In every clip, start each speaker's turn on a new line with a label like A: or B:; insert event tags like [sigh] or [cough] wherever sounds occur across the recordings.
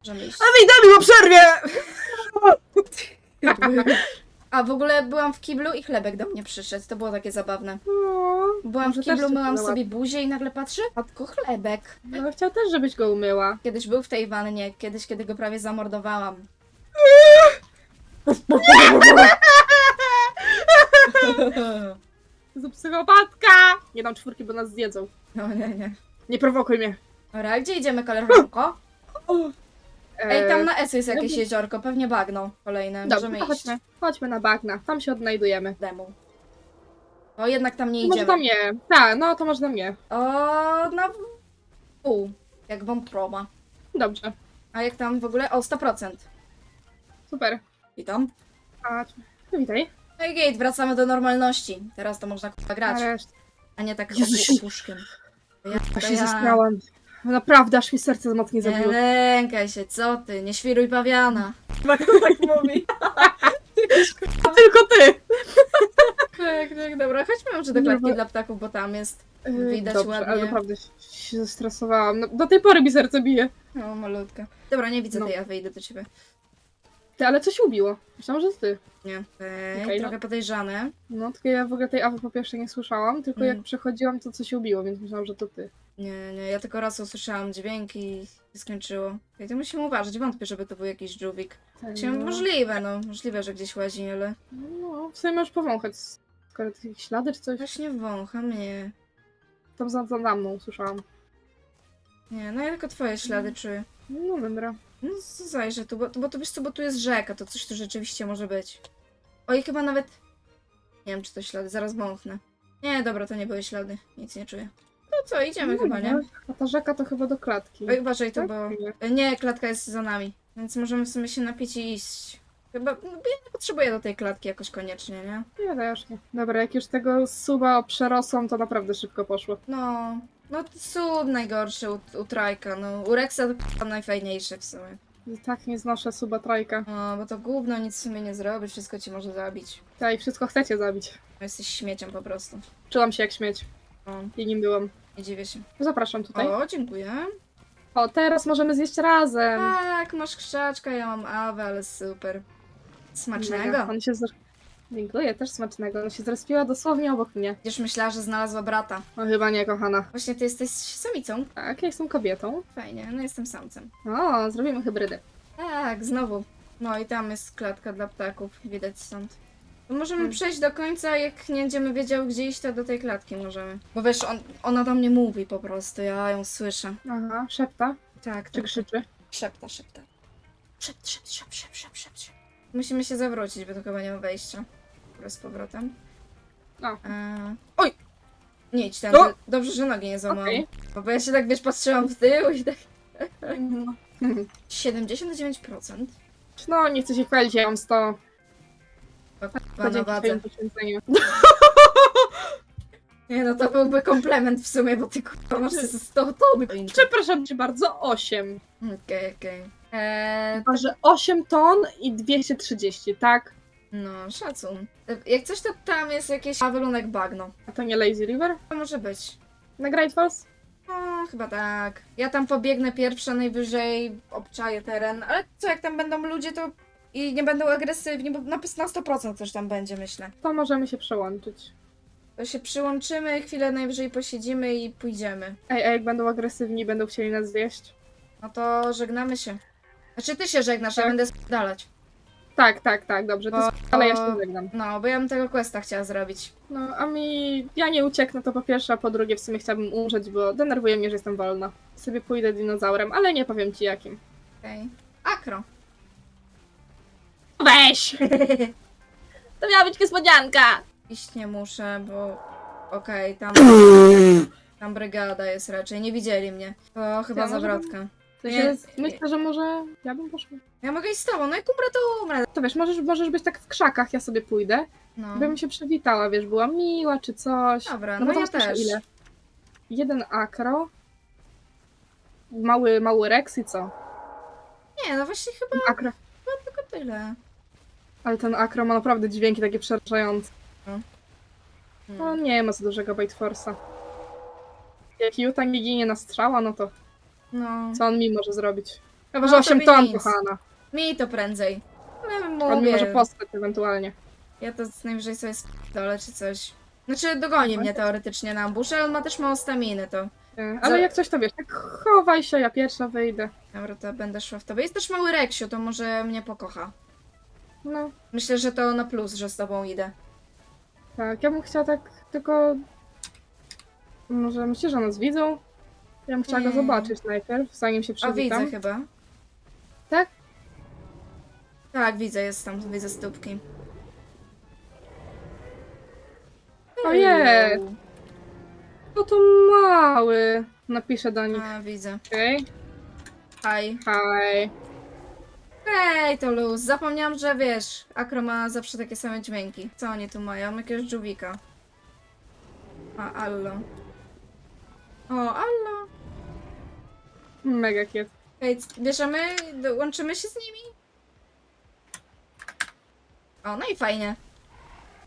A: Możemy iść.
B: A mi daj mi po przerwie!
A: A w ogóle byłam w kiblu i chlebek do mnie przyszedł. To było takie zabawne.
B: No,
A: Byłam
B: Może
A: w
B: też
A: kiblu, myłam sobie buzię i nagle patrzę, a tylko chlebek.
B: no chciał też, żebyś go umyła.
A: Kiedyś był w tej wannie, kiedyś, kiedy go prawie zamordowałam.
B: To psychopatka! Nie dam czwórki, bo nas zjedzą.
A: No nie, nie.
B: Nie prowokuj mnie.
A: Dobra, a gdzie idziemy, koleżanko? [laughs] Ej, tam
B: Eee,
A: na S jest jakieś
B: lubię-
A: jeziorko, pewnie bagno kolejne.
B: Dobrze,
A: Możemy
B: to
A: iść.
B: chodźmy. Chodźmy na bagna. Tam się odnajdujemy.
A: Demu. O, jednak tam nie
B: Może
A: idziemy.
B: tam nie. Tak, no to może tam nie.
A: O, na pół. Jak wątroba.
B: Dobrze.
A: A jak tam w ogóle? O, 100%.
B: Super.
A: Witam.
B: A, no witaj.
A: No i gate, wracamy do normalności. Teraz to można k***a grać,
B: Nareszcie.
A: a nie tak
B: Jezusie.
A: puszkiem. Ja,
B: Ja
A: to
B: się
A: ja.
B: zesrałam. Naprawdę, aż mi serce mocniej
A: Nie
B: zabiło.
A: lękaj się, co ty, nie świruj pawiana. Tak to tak mówi. [laughs]
B: Tylko ty!
A: Tak, tak, dobra, chodźmy może do klatki
B: Dobra.
A: dla ptaków, bo tam jest,
B: Yy,
A: Widać
B: Dobrze,
A: ładnie.
B: ale naprawdę się- zestresowałam. No, do tej pory mi serce bije.
A: no malutka. Dobra, nie widzę
B: No.
A: tej Ewy, idę do ciebie.
B: Ty, ale coś ubiło. Myślałam, że to ty.
A: Nie. Okej,
B: no.
A: trochę podejrzane.
B: No, tylko ja w ogóle tej Awy po pierwsze nie słyszałam, tylko
A: Mm.
B: jak przechodziłam, to coś ubiło, więc myślałam, że to ty.
A: Nie, nie, ja tylko raz usłyszałam dźwięk i się skończyło. I to musimy uważać, wątpię, żeby to był jakiś żółwik.
B: Tak, no.
A: możliwe, no, możliwe, że gdzieś łazi, ale
B: No, w sumie możesz powąchać, skoro to jakieś ślady czy coś.
A: właśnie wącham, nie.
B: Tam za, za mną usłyszałam.
A: Nie, no ja tylko twoje ślady czuję.
B: No dobra.
A: No zajrzę tu, bo, bo to wiesz co, bo tu jest rzeka, to coś tu rzeczywiście może być. Oj, chyba nawet... Nie wiem, czy to ślady, zaraz wąchnę. Nie, dobra, to nie były ślady, nic nie czuję. No co, idziemy
B: no,
A: chyba, nie?
B: A ta rzeka to chyba do klatki.
A: Oj, uważaj to,
B: Tak?
A: bo...
B: Nie.
A: Klatka jest za nami, więc możemy w sumie się napić i iść. Chyba, no, ja nie potrzebuję do tej klatki jakoś koniecznie, nie?
B: Nie, też nie. Dobra, jak już tego suba przerosłam, to naprawdę szybko poszło.
A: No, no sub najgorszy u, u Trajka, no u Rexa to najfajniejszy w sumie.
B: I tak nie znoszę suba trajka.
A: No, bo to gówno nic w sumie nie zrobi, wszystko ci może zabić.
B: Tak, i wszystko chcecie zabić.
A: No, Jesteś śmieciem po prostu.
B: Czułam się jak śmieć.
A: No,
B: I nim byłam.
A: Nie dziwię się.
B: Zapraszam tutaj.
A: O, dziękuję.
B: O, teraz możemy zjeść razem.
A: Tak, masz krzaczka, ja mam awę, ale super. Smacznego.
B: Mega. On się zr... Dziękuję, też smacznego. On się zrespiła dosłownie obok mnie.
A: Będziesz myślała, że znalazła brata.
B: No chyba nie, kochana.
A: Właśnie ty jesteś samicą.
B: Tak, ja jestem kobietą.
A: Fajnie, no jestem samcem.
B: O, zrobimy hybrydę.
A: Tak, znowu. No i tam jest klatka dla ptaków, widać stąd. Możemy
B: Hmm.
A: przejść do końca, jak nie będziemy wiedziały gdzie iść, to do tej klatki możemy. Bo wiesz, on, ona do mnie mówi po prostu, ja ją słyszę.
B: Aha, szepta.
A: Tak,
B: Czy
A: tak.
B: krzyczy?
A: Szepta, szepta. Szept, szept, szept, szept, szept, szept. szept. Musimy się zawrócić, bo to chyba nie ma wejścia. Z powrotem.
B: O.
A: Eee... Oj! Nie idź tam.
B: O!
A: Dobrze, że nogi nie złamałam.
B: Okej.
A: Bo ja się tak, wiesz, patrzyłam w tył i tak...
B: No. [laughs]
A: 79%.
B: No, nie chcę się chwalić, ja mam 100.
A: Chyba na
B: dzięki
A: wadze.
B: twojemu poświęceniu. [laughs]
A: Nie no, to byłby komplement w sumie, bo ty kurwa masz ze 100 ton.
B: Przepraszam cię bardzo, 8.
A: Okej, okej. Eee,
B: Waży 8 ton i 230, tak?
A: no, szacun. Jak coś, to tam jest jakieś pawelunek bagno.
B: A to nie Lazy River?
A: To może być.
B: Na Great Falls?
A: No, chyba tak. Ja tam pobiegnę pierwsza, najwyżej obczaję teren, ale co, jak tam będą ludzie, to i nie będą agresywni, bo na, na 100% coś tam będzie, myślę.
B: To możemy się przełączyć.
A: To się przyłączymy, chwilę najwyżej posiedzimy i pójdziemy.
B: Ej, a jak będą agresywni, będą chcieli nas zjeść?
A: No to żegnamy się. Znaczy ty się żegnasz, ja
B: Tak.
A: będę spadalać.
B: Tak, tak, tak, dobrze, to
A: Bo-
B: ale ja się żegnam.
A: No, bo ja bym tego questa chciała zrobić.
B: No, a mi... Ja nie ucieknę, to po pierwsze, a po drugie w sumie chciałabym umrzeć, bo denerwuje mnie, że jestem wolna. Sobie pójdę dinozaurem, ale nie powiem ci jakim.
A: Okej. Akro.
B: Weź! To miała być niespodzianka!
A: Iść nie muszę, bo okej, tam, tam brygada jest raczej. Nie widzieli mnie. To chyba
B: Ja może
A: zawrotka.
B: W
A: Nie.
B: sensie, myślę, że może ja bym poszła.
A: Ja mogę iść z tobą, no jak umrę, to umrę.
B: To wiesz, możesz, możesz być tak w krzakach, ja sobie pójdę.
A: No.
B: Bym się przywitała, wiesz, była miła czy coś.
A: Dobra,
B: No
A: no,
B: bo
A: ja
B: tam słyszę
A: też.
B: ile? Jeden akro. Mały, mały Rex i co?
A: Nie, no właśnie chyba
B: Akro.
A: tylko tyle.
B: Ale ten akro ma naprawdę dźwięki takie przerażające. No
A: Hmm.
B: nie ma za dużego Bite Force'a. Jak Juta nie ginie na strzała, no to
A: No.
B: co on mi może zrobić? Ja może
A: No,
B: 8
A: tobie
B: ton,
A: nic.
B: kochana.
A: Mi to prędzej. Ale
B: On mi
A: mówię,
B: może postać ewentualnie.
A: ja to najwyżej sobie dole czy coś. Znaczy dogoni mnie teoretycznie na ambush, ale on ma też mało staminy, to...
B: Ale jak coś to wiesz, tak chowaj się, ja pierwsza wyjdę.
A: Dobra, to będę szła w tobie. Jest też mały Reksiu, to może mnie pokocha.
B: No,
A: Myślę, że to na plus, że z tobą idę.
B: tak, ja bym chciała tak tylko... Może myślisz, że nas widzą? Ja bym chciała go
A: Nie.
B: zobaczyć najpierw, zanim się
A: A
B: przywitam.
A: widzę chyba.
B: Tak?
A: Tak, widzę, jest tam, widzę stópki.
B: Ojej.
A: Hello.
B: No to mały. Napiszę do nich.
A: A, widzę.
B: Okej.
A: Hi.
B: Hi.
A: Hej, to luz. Zapomniałam, że wiesz, Akro ma zawsze takie same dźwięki. Co oni tu mają? Jakiegoś dżubika. A, Allo. O, Allo.
B: Mega kiet.
A: Hej, c- bierzemy, do- łączymy się z nimi? O, no i fajnie.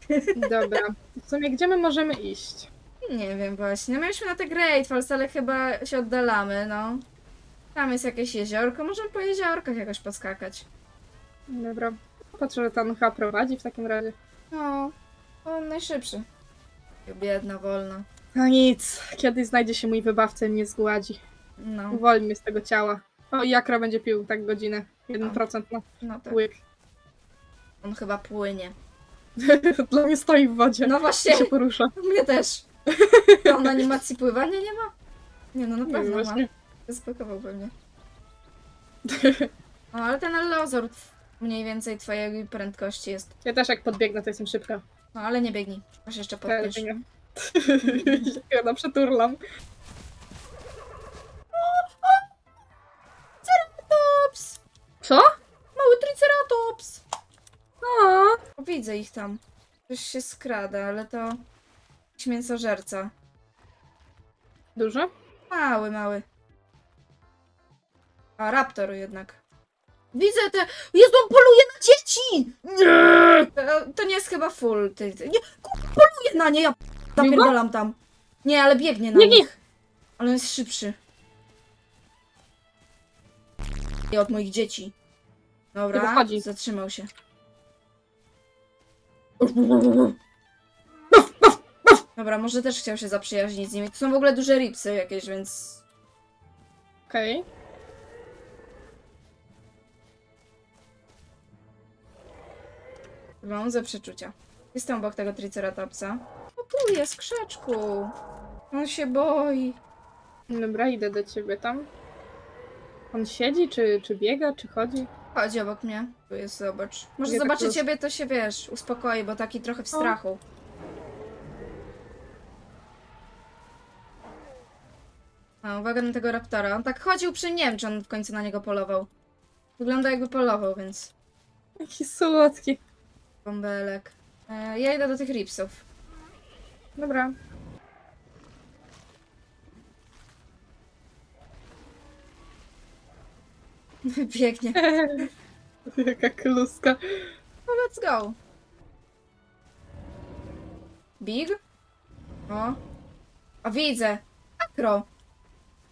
A: [laughs]
B: Dobra. W sumie gdzie my możemy iść?
A: Nie wiem właśnie. No mieliśmy na te Great Falls, ale chyba się oddalamy, no. Tam jest jakieś jeziorko. Możemy po jeziorkach jakoś poskakać.
B: Dobra. Patrzę, że tam chyba prowadzi w takim razie.
A: No, on najszybszy. Biedna, wolna.
B: No nic. Kiedyś znajdzie się mój wybawca i mnie zgładzi.
A: No,
B: Uwolni mnie z tego ciała. O, i Jakra będzie pił tak godzinę. 1% na
A: no tak.
B: łyk.
A: On chyba płynie. [laughs]
B: Dla mnie stoi w wodzie.
A: No właśnie,
B: się porusza. [laughs]
A: mnie też. A on animacji pływania nie ma? Nie no, na pewno ma.
B: właśnie.
A: Spakował pewnie. No, ale ten Allozor mniej więcej twojej prędkości jest.
B: Ja też jak podbiegnę, to jestem szybka.
A: No, ale nie biegnij. Masz jeszcze podpiesz.
B: Nie. [laughs] Ja na przeturlam.
A: Triceratops!
B: Co?
A: Mały Triceratops!
B: No.
A: O, widzę ich tam. Ktoś się skrada, ale to... jakiś mięsożerca.
B: Dużo?
A: Mały, mały. A, raptor jednak. Widzę te... Jezu, on poluje na dzieci! Nie! To, to nie jest chyba full. Ty, ty. Nie, ku- poluje na nie, ja p- zapierdalam tam. Nie, ale biegnie na
B: Biegnie.
A: nich. Ale on jest szybszy. I od moich dzieci. Dobra, zatrzymał się. Dobra, może też chciał się zaprzyjaźnić z nimi. To są w ogóle duże ripsy jakieś, więc...
B: Okej.
A: Mam ze przeczucia. Jestem obok tego Triceratopsa. O, tu jest, krzaczku. On się boi.
B: Dobra, idę do ciebie tam. On siedzi, czy, czy biega, czy chodzi?
A: Chodzi obok mnie. Tu jest, zobacz. Może
B: Ja tak
A: zobaczy
B: roz-
A: ciebie, to się, wiesz, uspokoi, bo taki trochę w strachu. A, uwaga na tego raptora. On tak chodził przy, nie wiem, czy on w końcu na niego polował. Wygląda jakby polował, więc...
B: Jaki słodki.
A: Bąbelek. E, ja idę do tych ripsów.
B: Dobra. [laughs]
A: Pięknie. [laughs]
B: Jaka kluska.
A: No let's go. Big? O. O, widzę. Akro.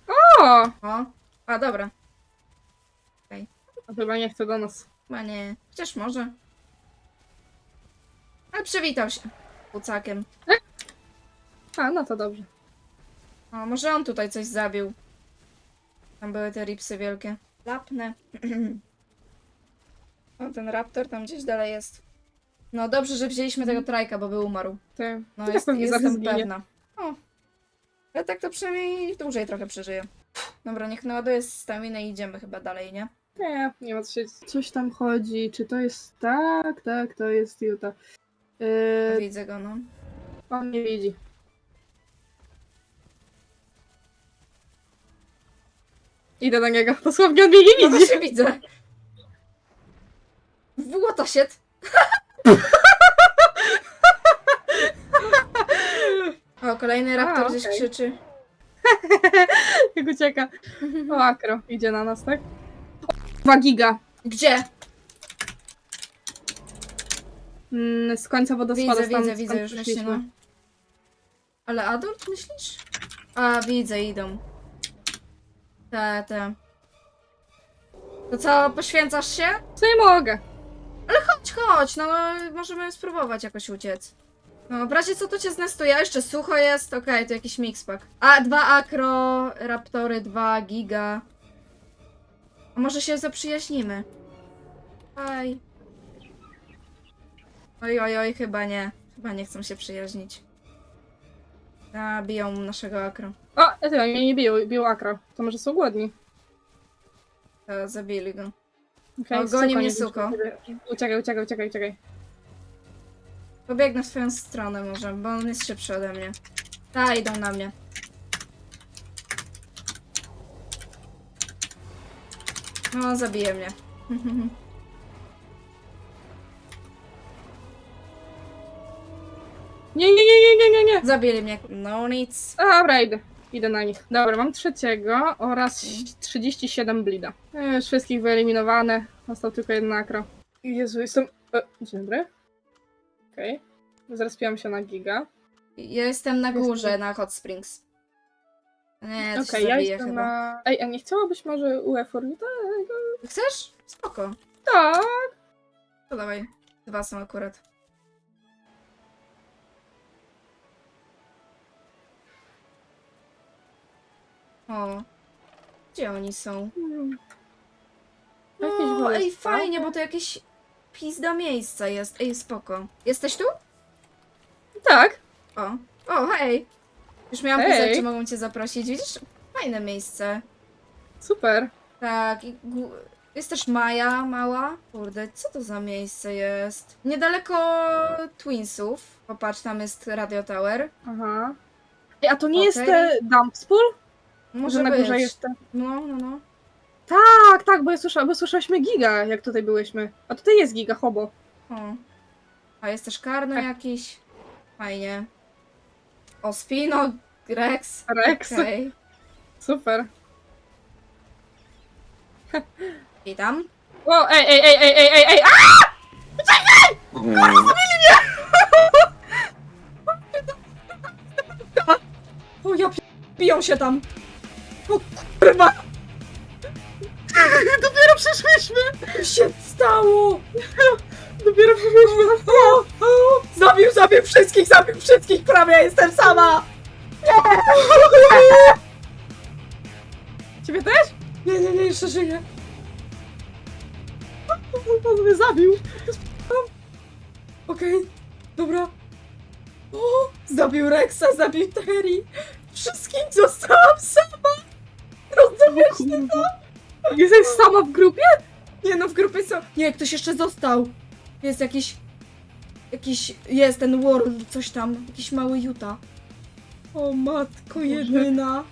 B: O!
A: O. A, dobra.
B: On Chyba nie chce do nas.
A: Chyba nie. Chociaż może. Ale przywitał się. Kucakiem.
B: A, no to dobrze.
A: O, może on tutaj coś zabił. Tam były te ripsy wielkie. Lapne. [clears throat] o, ten raptor tam gdzieś dalej jest. No dobrze, że wzięliśmy tego trajka, bo by umarł.
B: Ty.
A: No jest,
B: pewnie
A: jestem
B: zginie.
A: pewna. O. Ale tak to przynajmniej dłużej trochę przeżyję. Dobra, niech naładuje staminę i idziemy chyba dalej, nie?
B: Nie, nie ma co się... Coś tam chodzi. Czy to jest... Tak, tak, to jest Juta. Yy,
A: Widzę go, no.
B: on nie widzi. Idę do niego. [laughs] Dosłownie on mnie nie
A: No
B: widzi.
A: właśnie widzę. What shit. [laughs] O, kolejny raptor gdzieś
B: okej.
A: krzyczy. [laughs]
B: Jak ucieka. O, Akro. Idzie na nas, tak? Dwa giga.
A: Gdzie?
B: Mm, z końca wodospadu.
A: Widzę,
B: tam,
A: widzę,
B: skąd
A: widzę już właśnie,
B: przyszliśmy.
A: no. Ale adult myślisz? A, widzę, idą. Te, te. To co, poświęcasz się?
B: Co nie mogę.
A: Chodź, chodź, no możemy spróbować jakoś uciec. No, w razie co to cię znestuje? Jeszcze sucho jest? Okej, to jakiś mixpack. A, dwa akro, raptory, dwa giga. A może się zaprzyjaźnimy? Aj. Oj, oj, oj, chyba nie. Chyba nie chcą się przyjaźnić. A, biją naszego akro.
B: O, ja ty, mnie nie biją, biją akro. To może są głodni.
A: To zabili go.
B: Okay,
A: O, goni mnie suko.
B: Uciekaj, uciekaj, uciekaj, uciekaj.
A: Pobiegnę w twoją stronę może, bo on jest szybszy ode mnie. Ta, idą na mnie. No, zabije mnie. [laughs]
B: Nie, nie, nie, nie, nie, nie, nie.
A: Zabili mnie. No nic.
B: Dobra, idę. Idę na nich. Dobra, mam trzeciego oraz 37 blida. E, Już wszystkich wyeliminowane. Został tylko jeden akro. Jezu, jestem... E, dzień dobry. Okej. Zrespiłam się na giga.
A: Ja jestem na
B: Jestem-
A: górze, na Hot Springs. Nie, to
B: Okej,
A: się
B: ja
A: zabije
B: jestem
A: chyba.
B: na... Ej, a nie chciałabyś może UFO?
A: Chcesz? Spoko.
B: Tak.
A: To dawaj. Dwa są akurat. O. Gdzie oni są?
B: Hmm. Jakieś
A: No, ej, fajnie, bo to jakieś pizda miejsca jest. Ej, spoko. Jesteś tu?
B: Tak.
A: O. O, hej. Już miałam
B: Hej.
A: pisać, czy mogą cię zaprosić. Widzisz? Fajne miejsce.
B: Super.
A: Tak. i gó- Jest też Maja mała. Kurde, co to za miejsce jest? Niedaleko Twinsów. Popatrz, tam jest Radio Tower.
B: Aha. Ej, a to nie jest
A: Okej.
B: te dump spool?
A: Może
B: Że na
A: być.
B: górze jest te...
A: No, no, no.
B: Tak, tak, bo ja słysza, bo słyszałyśmy giga, jak tutaj byłyśmy. A tutaj jest giga, hobo.
A: O. A jest też Karno
B: Tak.
A: jakiś. Fajnie. O, Spino, Rex.
B: Rex.
A: Okej.
B: Super.
A: Witam.
B: O, ej, ej, ej, ej, ej, ej, ej, a!
A: O, ja pi- biją się tam. O, kurwa. [laughs]
B: Dopiero przyszłyśmy!
A: Co się stało? [laughs]
B: Dopiero przyszłyśmy!
A: Zabił, zabił wszystkich, zabił wszystkich, prawie jestem sama. [laughs]
B: Ciebie też?
A: Nie, nie, nie, jeszcze żyję.
B: On mnie zabił.
A: Okej, dobra. O, zabił Rexa, zabił Terry. Wszystkich zostałam sama. To?
B: Jesteś sama w grupie?
A: Nie no, w grupie są... Nie, ktoś jeszcze został. Jest jakiś... Jakiś... Jest ten World, coś tam. Jakiś mały Juta. O, matko jedyna.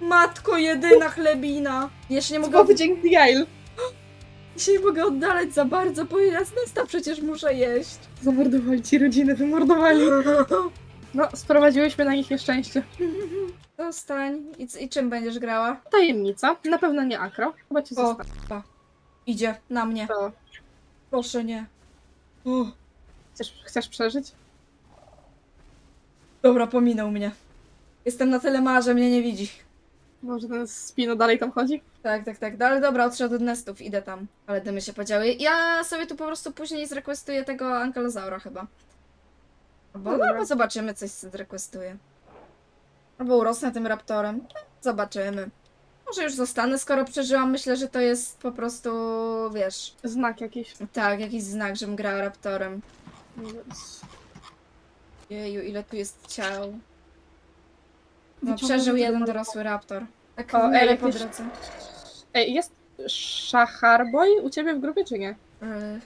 A: Matko jedyna chlebina. Jeszcze nie mogę,
B: dzięki Jail.
A: się nie mogę oddalać za bardzo, bo ja z Nesta przecież muszę jeść.
B: Zamordowali ci rodzinę, wymordowali. [laughs] No, sprowadziłyśmy na nich nieszczęście. [laughs]
A: Zostań. I, c- I czym będziesz grała?
B: Tajemnica. Na pewno nie akro. Chyba cię
A: O.
B: zostawię.
A: Idzie, na mnie.
B: To.
A: Proszę nie.
B: Chcesz, chcesz przeżyć?
A: dobra, pominął mnie. Jestem na tyle mała, że mnie nie widzi.
B: Może ten Spino dalej tam chodzi?
A: Tak, tak, tak. No, ale dobra, odszedł od nestów, idę tam. Ale dymy się podziały. Ja sobie tu po prostu później zrekwestuję tego ankylozaura chyba. Albo,
B: No dobra.
A: albo zobaczymy, coś zrekwestuję. Albo urosnę tym raptorem. Zobaczymy. Może już zostanę, skoro przeżyłam. Myślę, że to jest po prostu, wiesz...
B: Znak jakiś.
A: Tak, jakiś znak, żebym grała raptorem. Jeju, ile tu jest ciał. No,
B: Wyciągnę
A: przeżył jeden
B: do-
A: dorosły raptor. Tak
B: O, ej,
A: po
B: jakieś-
A: drodze.
B: Ej, jest Szacharboy u ciebie w grupie, czy nie?
A: Y...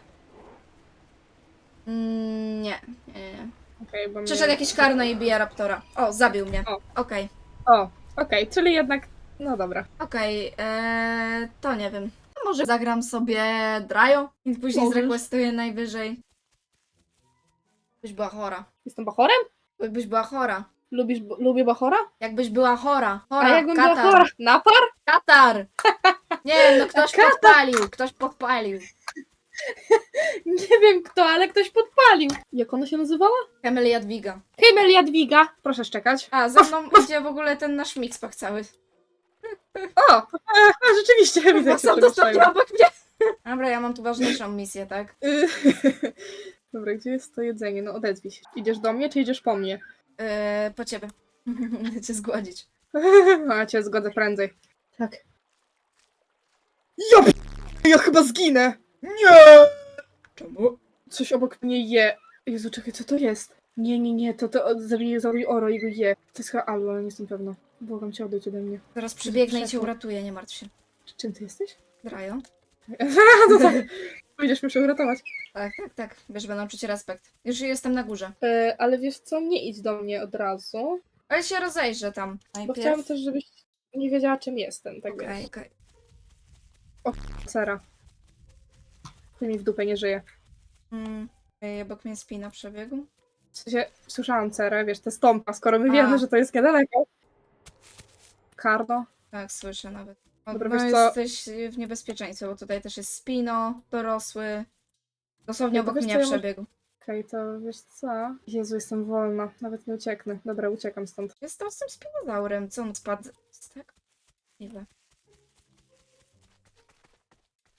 A: Mm, Nie, nie, nie.
B: Okej, bo mnie...
A: Przyszedł jakiś karno i bije raptora. O, zabił mnie.
B: O.
A: Okej,
B: O, okej, czyli jednak... No dobra.
A: okej, eee, to nie wiem. A Może zagram sobie Drajo i później
B: Możesz.
A: zrekwestuję najwyżej. Byś była chora.
B: Jestem Bachorem?
A: Jakbyś była chora.
B: Lubisz, lubię Bachora?
A: Jakbyś była chora.
B: A
A: Chora,
B: jakbym była
A: katar.
B: chora? Napar?
A: Katar! [laughs] Nie no ktoś podpalił, ktoś podpalił. [laughs]
B: Nie wiem kto, ale ktoś podpalił. Jak ona się nazywała?
A: Kamel Jadwiga.
B: Hemel Jadwiga. Proszę szczekać.
A: A, ze mną idzie w ogóle ten nasz mixpack cały. [laughs]
B: O! A, a rzeczywiście, widzę,
A: są dosłownie
B: przemieszczają.
A: obok mnie. [laughs] Dobra, ja mam tu ważniejszą misję, tak?
B: Y, Dobra, gdzie jest to jedzenie? No odezwij się. Idziesz do mnie, czy idziesz po mnie?
A: Yy, po ciebie. Chcę cię zgładzić.
B: A cię zgodzę prędzej. Tak. Ja, p- ja chyba zginę! Nie!
A: Czemu?
B: Coś obok mnie je. Jezu, czekaj, co to jest? Nie, nie, nie, to to zabiję zabiję oro i go je. To jest chyba Allo, ale nie jestem pewna. Błagam cię, odejdź ode mnie.
A: Zaraz przybiegnę i cię uratuję, nie martw się.
B: Czym ty jesteś?
A: Drajo. [laughs]
B: no tak. Pójdziesz mnie się uratować.
A: Tak, tak, tak. Wiesz, będę nauczyć cię respekt. Już jestem na górze.
B: E, ale wiesz co, nie idź do mnie od razu.
A: Ale się rozejrzę tam.
B: Bo
A: Najpierw.
B: chciałam też, żebyś nie wiedziała, czym jestem, tak
A: Okej, okej.
B: Cera. Chuj mi w dupę nie żyje.
A: Mm. Ej, obok mnie spina przebiegu.
B: W sensie, słyszałam cerę, wiesz, te stąpa, skoro my
A: A.
B: wiemy, że to jest niedaleko. Karno.
A: Tak, słyszę nawet.
B: Dobra,
A: no
B: wiesz co?
A: jesteś w niebezpieczeństwie, bo tutaj też jest spino, dorosły. Dosłownie
B: to
A: obok
B: wiesz,
A: mnie
B: co ja może-
A: przebiegł.
B: Okej, to wiesz co? Jezu, jestem wolna. Nawet nie ucieknę. Dobra, uciekam stąd.
A: Jestem z tym spinozaurem. Co on spadł? z tego? Ile?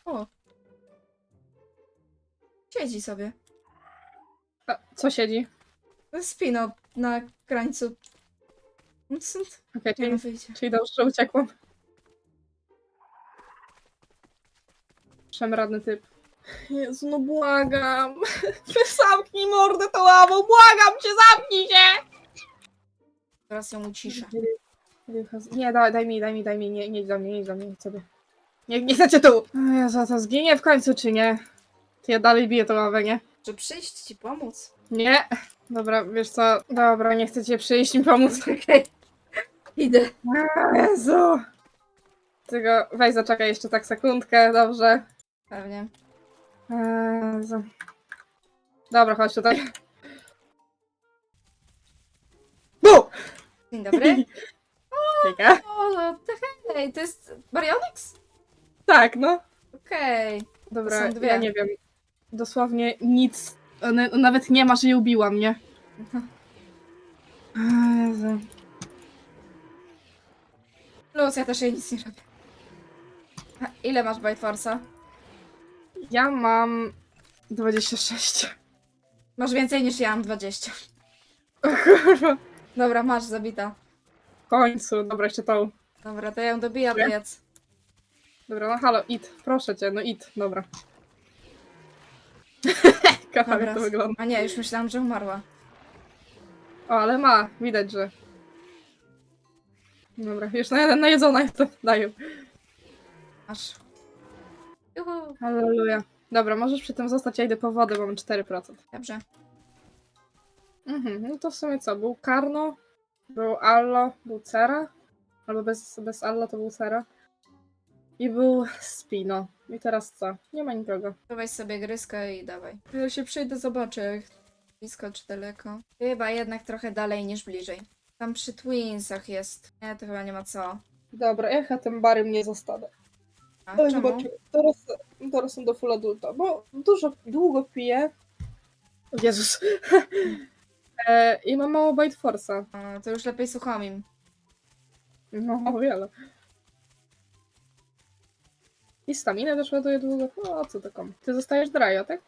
A: O. Siedzi sobie.
B: A, co siedzi?
A: Spino na krańcu.
B: Okej,
A: Nie
B: czyli,
A: wyjdzie.
B: czyli dobrze, że uciekłam. Przemradny typ. Jezu, no błagam. [laughs] Zamknij mordę tą ławą, błagam cię, zamknij się!
A: Teraz ją uciszę.
B: Nie, daj, daj mi, daj mi, daj mi, nie, nie idź do mnie, nie idź do mnie, idź sobie. Nie, nie chcecie tu! Jezu, to zginie w końcu, czy nie? To ja dalej biję tą ławę, nie?
A: Czy przyjść ci pomóc?
B: Nie! Dobra, wiesz co, dobra, nie chcecie przyjść mi pomóc. [laughs]
A: Okej. Idę.
B: Jezu! Tylko weź zaczekaj jeszcze tak sekundkę, dobrze?
A: Pewnie.
B: Jezu. Dobra, chodź tutaj. Bu!
A: Dzień dobry. [laughs] O, no, to hej, to jest Baryonyx?
B: Tak, no.
A: Okej.
B: Dobra,
A: To są dwie.
B: ja nie wiem. Dosłownie nic. One, nawet nie ma, że je ubiłam, nie? Jezu.
A: Plus, ja też jej nic nie robię. A ile masz Bite Force'a?
B: Ja mam 26.
A: Masz więcej niż ja mam 20.
B: O kurwa.
A: Dobra, masz zabita.
B: W końcu. Dobra, jeszcze tą.
A: Dobra, to ja ją ty
B: Nie.
A: jedz.
B: Dobra, no halo, it. Proszę cię, no it. Dobra. [laughs] Kocham, jak to wygląda.
A: A nie, już myślałam, że umarła.
B: O, ale ma. Widać, że... Dobra, już na, najedzona jestem. Daję.
A: Masz. Juhu.
B: Halleluja. Dobra, możesz przy tym zostać, ja idę po wodę, bo mam 4%.
A: Dobrze.
B: Mhm, no to w sumie co? Był Karno, był Allo, był Cera, albo bez, bez Allo to był Cera. I był Spino. I teraz co? Nie ma nikogo.
A: Weź sobie gryskę i dawaj. Ja się przyjdę, zobaczę, jak blisko czy daleko. Chyba jednak trochę dalej niż bliżej. Tam przy Twinsach jest. Nie, to chyba nie ma co.
B: Dobra, ja chyba tym barym nie zostanę.
A: A,
B: Ale
A: czemu?
B: zobaczymy. Teraz, teraz do full adulta, bo dużo, długo piję. O Jezus. [laughs] e, I mam mało bite force'a.
A: A, to już lepiej suchomim.
B: No, o wiele. I staminę też ładuję długo. No, o co to komu? Ty zostajesz drajo, tak?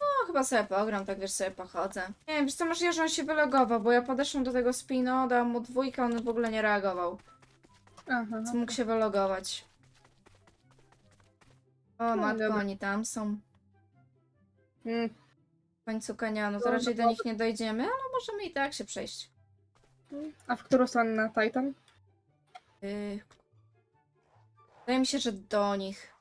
A: No chyba sobie pogram, tak wiesz, sobie pochodzę. Nie wiem, wiesz co, możliwe, że on się wylogował, bo ja podeszłam do tego spino, dałam mu dwójkę, on w ogóle nie reagował.
B: Aha.
A: Więc mógł się wylogować. O,
B: No,
A: matko,
B: dobra.
A: oni tam są.
B: Mm.
A: W końcu kanionu, to
B: No,
A: raczej do
B: no,
A: nich nie dojdziemy, ale możemy i tak się przejść.
B: A w którą stronę na Titan?
A: Yy... Wydaje mi się, że do nich.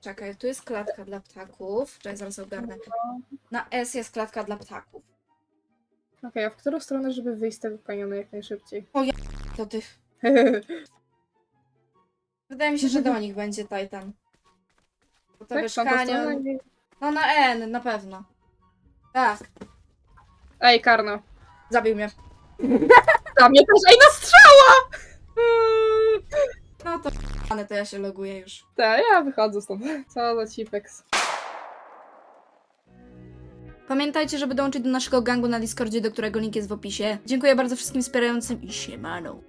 A: Czekaj, tu jest klatka dla ptaków. Czekaj, zaraz ogarnę. Na S jest klatka dla ptaków.
B: Okej, a w którą stronę, żeby wyjść z tego kanionu jak najszybciej?
A: To ty. [laughs] Wydaje mi się, że do nich będzie Titan. Bo to
B: tak,
A: wiesz,
B: tamtą stronę?
A: kanion.
B: Nie-
A: No na N, na pewno. Tak,
B: Ej, Karno.
A: zabił mnie. [laughs]
B: Dla mnie też, ej, na strzała! [laughs]
A: No to ale to ja się loguję już.
B: Tak, ja wychodzę stąd. [laughs] Co za cipeks.
A: Pamiętajcie, żeby dołączyć do naszego gangu na Discordzie, do którego link jest w opisie. Dziękuję bardzo wszystkim wspierającym i siemano.